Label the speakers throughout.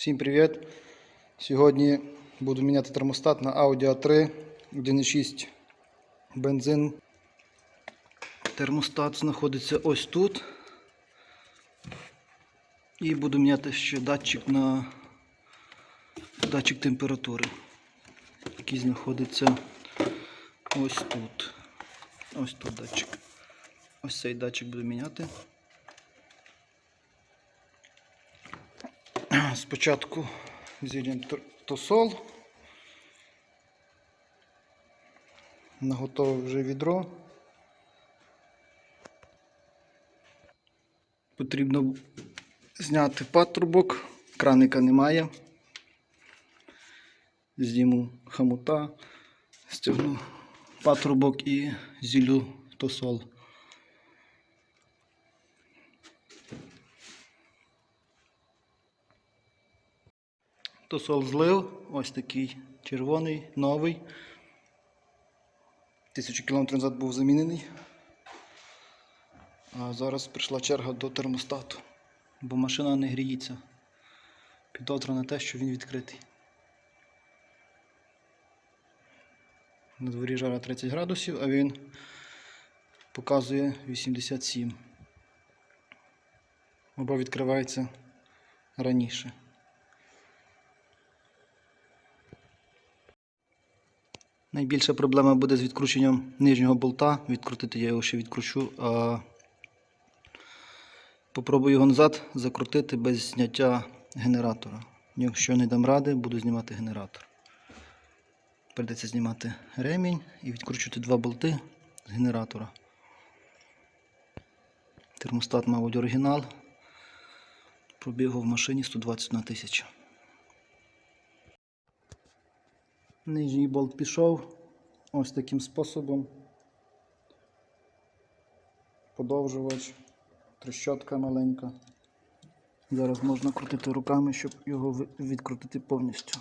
Speaker 1: Всім привіт! Сьогодні буду міняти термостат на Audi A3 1.6 бензин. Термостат знаходиться ось тут. І буду міняти ще датчик на датчик температури, який знаходиться ось тут. Ось тут датчик. Ось цей датчик буду міняти. Спочатку зілємо тосол. Наготовив вже відро. Потрібно зняти патрубок, краника немає. Зніму хамута, стягну патрубок і зілю тосол. Тосол злив, ось такий червоний, новий. Тисячу кілометрів назад був замінений. А зараз прийшла черга до термостату, бо машина не гріється. Підозра на те, що він відкритий. На дворі жара 30 градусів, а він показує 87. Або відкривається раніше. Найбільша проблема буде з відкрученням нижнього болта. Відкрутити я його ще відкручу, а попробую його назад закрутити без зняття генератора. Якщо не дам ради, буду знімати генератор. Придеться знімати ремінь і відкручувати два болти з генератора. Термостат, мабуть, оригінал. Пробігав в машині 120 на Нижній болт пішов ось таким способом. Подовжувач, трещотка маленька. Зараз можна крутити руками, щоб його відкрутити повністю.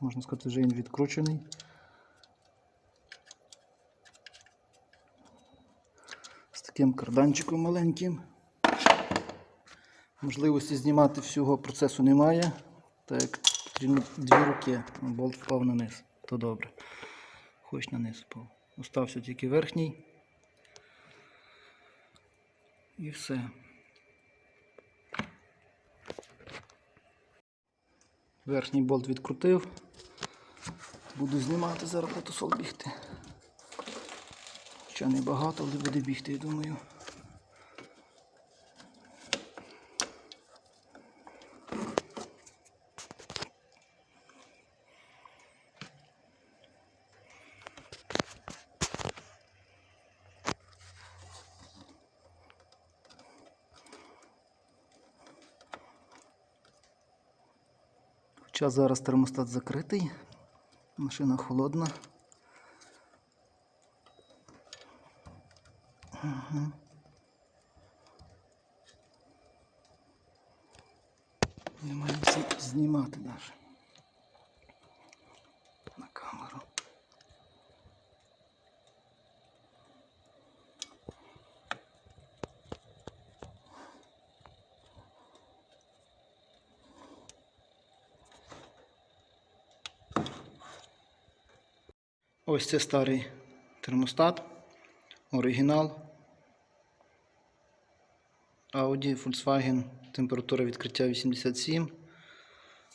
Speaker 1: Можна сказати, вже він відкручений. З таким карданчиком маленьким. Можливості знімати всього процесу немає. Так, потрібно дві руки. Болт впав на низ. То добре. Хоч на низ впав. Остався тільки верхній. І все. Верхній болт відкрутив. Буду знімати зараз на тосол бігти. Хоча не багато, але буде бігти, я думаю. Хоча зараз термостат закритий, машина холодна. Ага. Немає ці- знімати навіть Ось це старий термостат, оригінал. Audi, Volkswagen, температура відкриття 87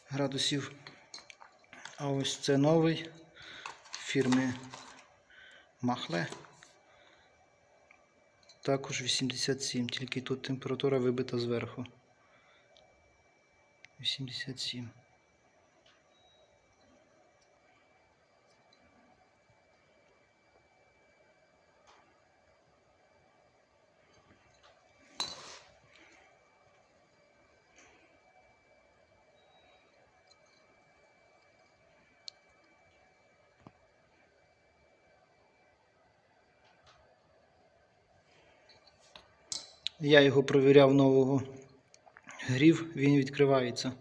Speaker 1: градусів. А ось це новий фірми Махле. Також 87, тільки тут температура вибита зверху. 87. Я його провіряв нового. Грів, він відкривається.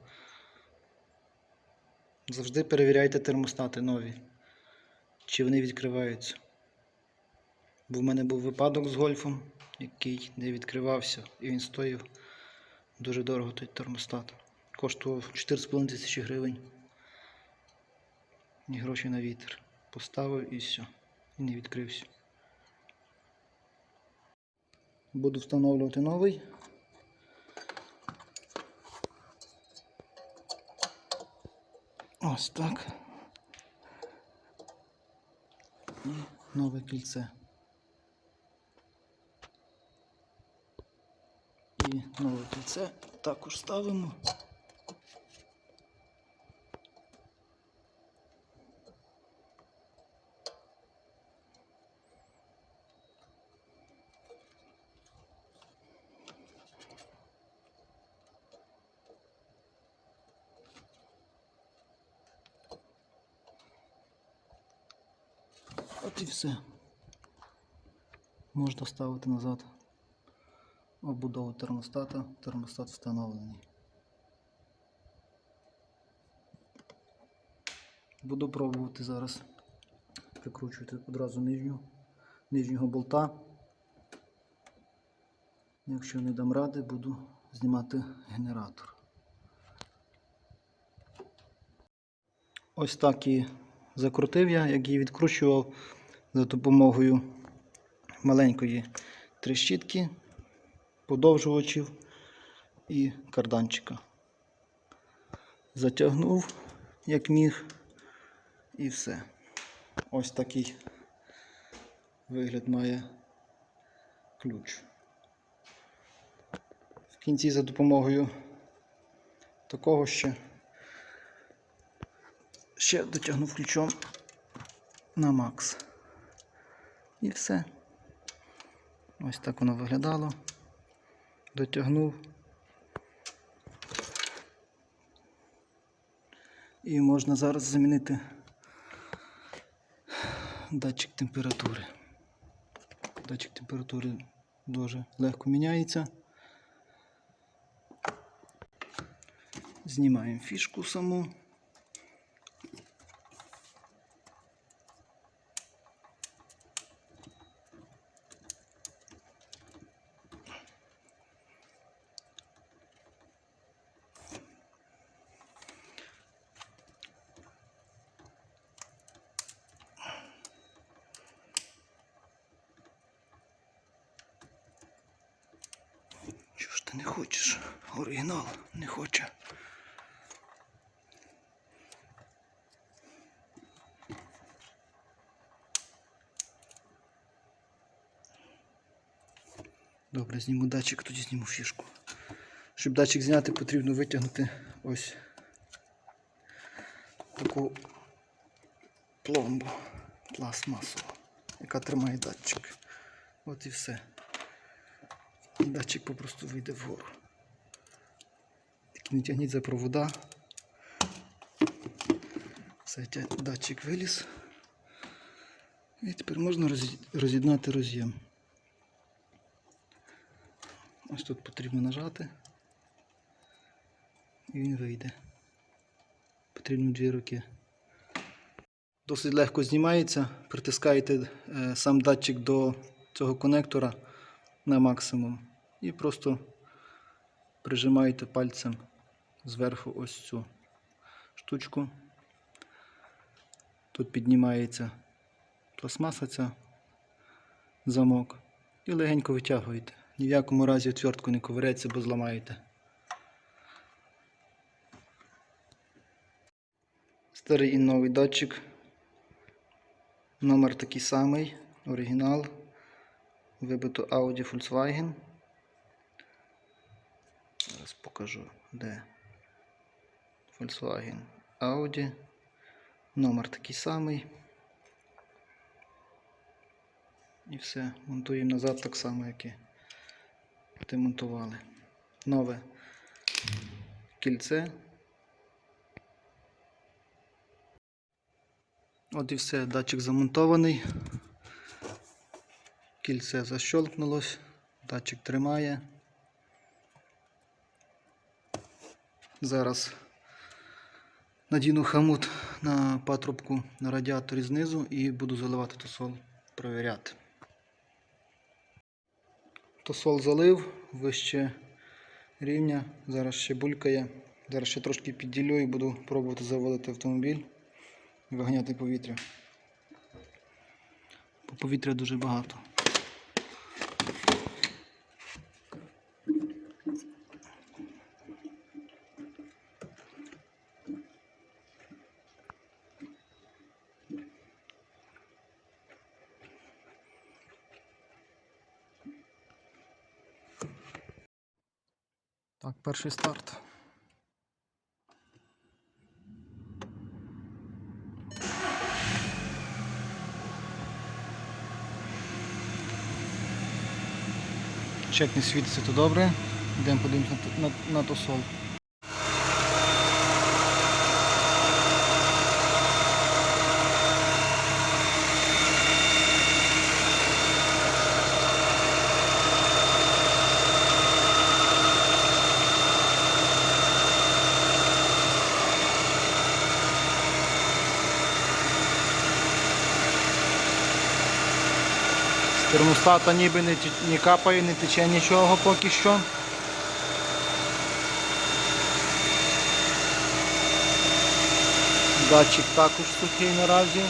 Speaker 1: Завжди перевіряйте термостати нові. Чи вони відкриваються. Бо в мене був випадок з гольфом, який не відкривався. І він стояв Дуже дорого той термостат. Коштував 4,5 тисячі гривень. І гроші на вітер. Поставив і все. І не відкрився. Буду встановлювати новий. Ось так. І нове кільце. І нове кільце також ставимо. От і все. Можна ставити назад обудову термостата. Термостат встановлений. Буду пробувати зараз прикручувати одразу нижню, нижнього болта. Якщо не дам ради, буду знімати генератор. Ось так і закрутив я, як її відкручував за допомогою маленької трещітки, подовжувачів і карданчика. Затягнув, як міг, і все. Ось такий вигляд має ключ. В кінці за допомогою такого ще ще дотягнув ключом на макс. І все. Ось так воно виглядало. Дотягнув. І можна зараз замінити датчик температури. Датчик температури дуже легко міняється. Знімаємо фішку саму. Не хочеш? Оригінал не хоче. Добре, зніму датчик, тоді зніму фішку. Щоб датчик зняти, потрібно витягнути ось таку пломбу пластмасову, яка тримає датчик. От і все. Датчик попросту вийде вгору. Не тягніть за провода. Все, датчик виліз. І тепер можна роз'єднати роз'єм. Ось тут потрібно нажати. І він вийде. Потрібно дві руки. Досить легко знімається. Притискаєте е, сам датчик до цього конектора на максимум. І просто прижимаєте пальцем зверху ось цю штучку. Тут піднімається пластмаса ця замок. І легенько витягуєте. Ні в якому разі отвертку не ковиреться, бо зламаєте. Старий і новий датчик. Номер такий самий, оригінал. Вибито Audi Volkswagen. Зараз покажу, де Volkswagen Audi. Номер такий самий. І все. Монтуємо назад так само, як і демонтували. Нове кільце. От і все, датчик замонтований. Кільце защолкнулось, датчик тримає. Зараз надіну хамут на патрубку на радіаторі знизу і буду заливати тосол, перевіряти. Тосол залив, вище рівня. Зараз ще булькає. Зараз ще трошки підділю і буду пробувати заводити автомобіль і виганяти повітря. Бо повітря дуже багато. Так, перший старт. Чек не світиться, то добре. Йдемо подивимось на, на, на тосол. Термостата ніби не, не капає, не тече нічого поки що. Датчик також сухий наразі.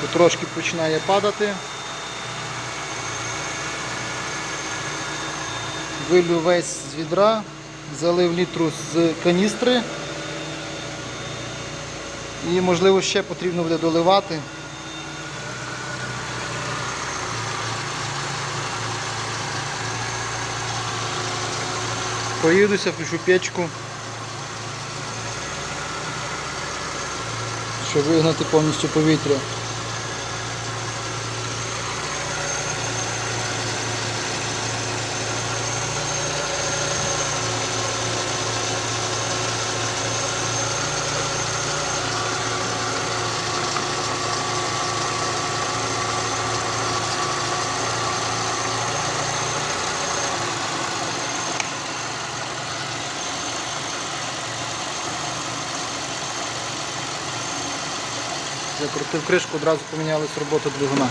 Speaker 1: Потрошки починає падати. Вилю весь з відра, залив літру з каністри. І можливо ще потрібно буде доливати. Проїдуся, включу печку. Щоб вигнати повністю повітря. Закрутив кришку, одразу помінялась робота двигуна.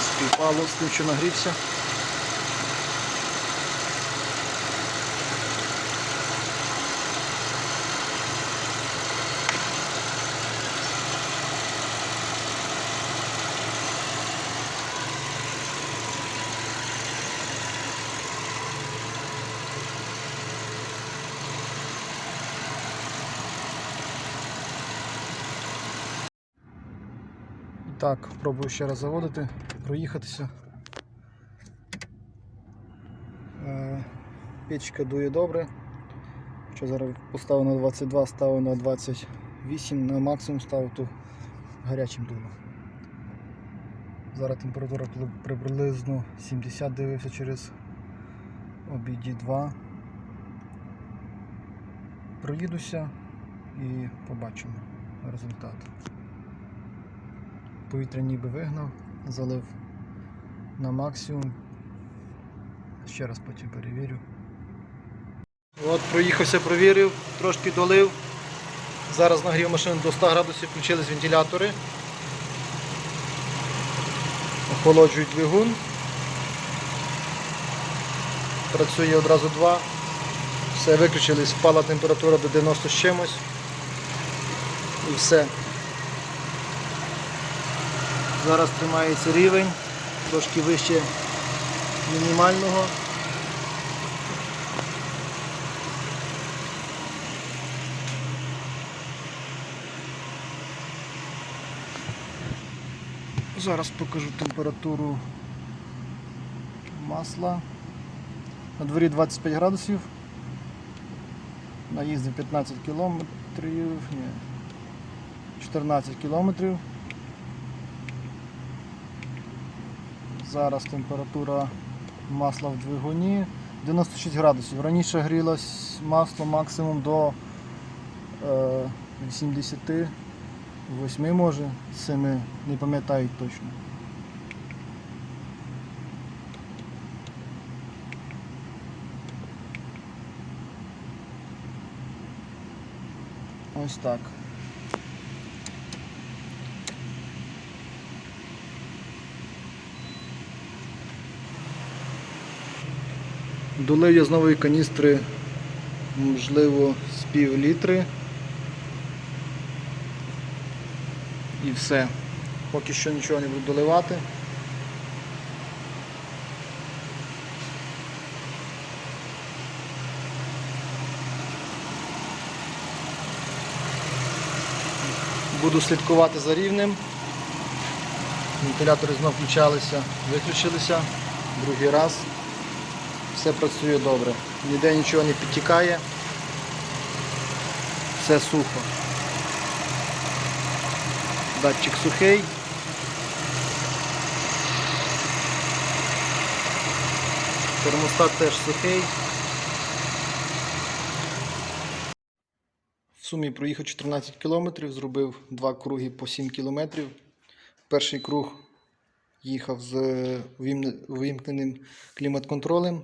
Speaker 1: Співпало що нагрівся. Так, пробую ще раз заводити, проїхатися. Е, Печка дує добре. Що зараз поставив на 22, ставив на 28, на максимум ставив, то гарячим дуло. Зараз температура приблизно 70 дивився через обіді 2. Проїдуся і побачимо результат. Повітря ніби вигнав, залив на максимум. Ще раз потім перевірю. От, проїхався, провірив, трошки долив. Зараз нагрів машину до 100 градусів, включились вентилятори. Охолоджують двигун. Працює одразу два. Все, виключились, впала температура до 90 з чимось. І все. Зараз тримається рівень, трошки вище мінімального. Зараз покажу температуру масла. На дворі 25 градусів. Наїздив 15 кілометрів. Ні, 14 кілометрів. Зараз температура масла в двигуні 96 градусів. Раніше грілось масло максимум до е, 80 Восьми може, семи, не пам'ятаю точно. Ось так. Долив я з нової каністри, можливо, з пів літри. І все. Поки що нічого не буду доливати. Буду слідкувати за рівнем. Вентилятори знов включалися, виключилися другий раз. Все працює добре. Ніде нічого не підтікає. Все сухо. Датчик сухий. Термостат теж сухий. В сумі проїхав 14 км, зробив два круги по 7 км. Перший круг їхав з вимкненим клімат-контролем.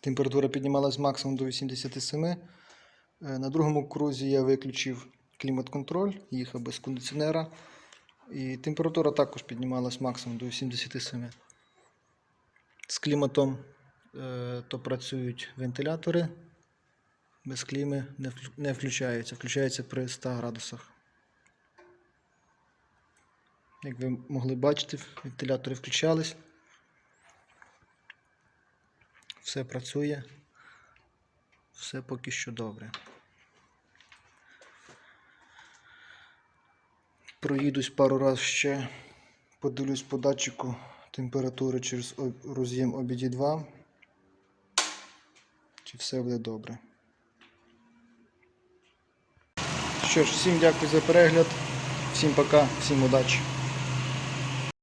Speaker 1: Температура піднімалась максимум до 87. Е, На другому крузі я виключив клімат-контроль, їхав без кондиціонера. І температура також піднімалась максимум до 87. З кліматом е, то працюють вентилятори. Без кліми не, вклю- не включаються. Включаються при 100 градусах. Як ви могли бачити, вентилятори включались. Все працює. Все поки що добре. Проїдусь пару раз ще, подивлюсь по датчику температури через роз'єм обіді 2. Чи все буде добре. Що ж, всім дякую за перегляд, всім пока, всім удачі.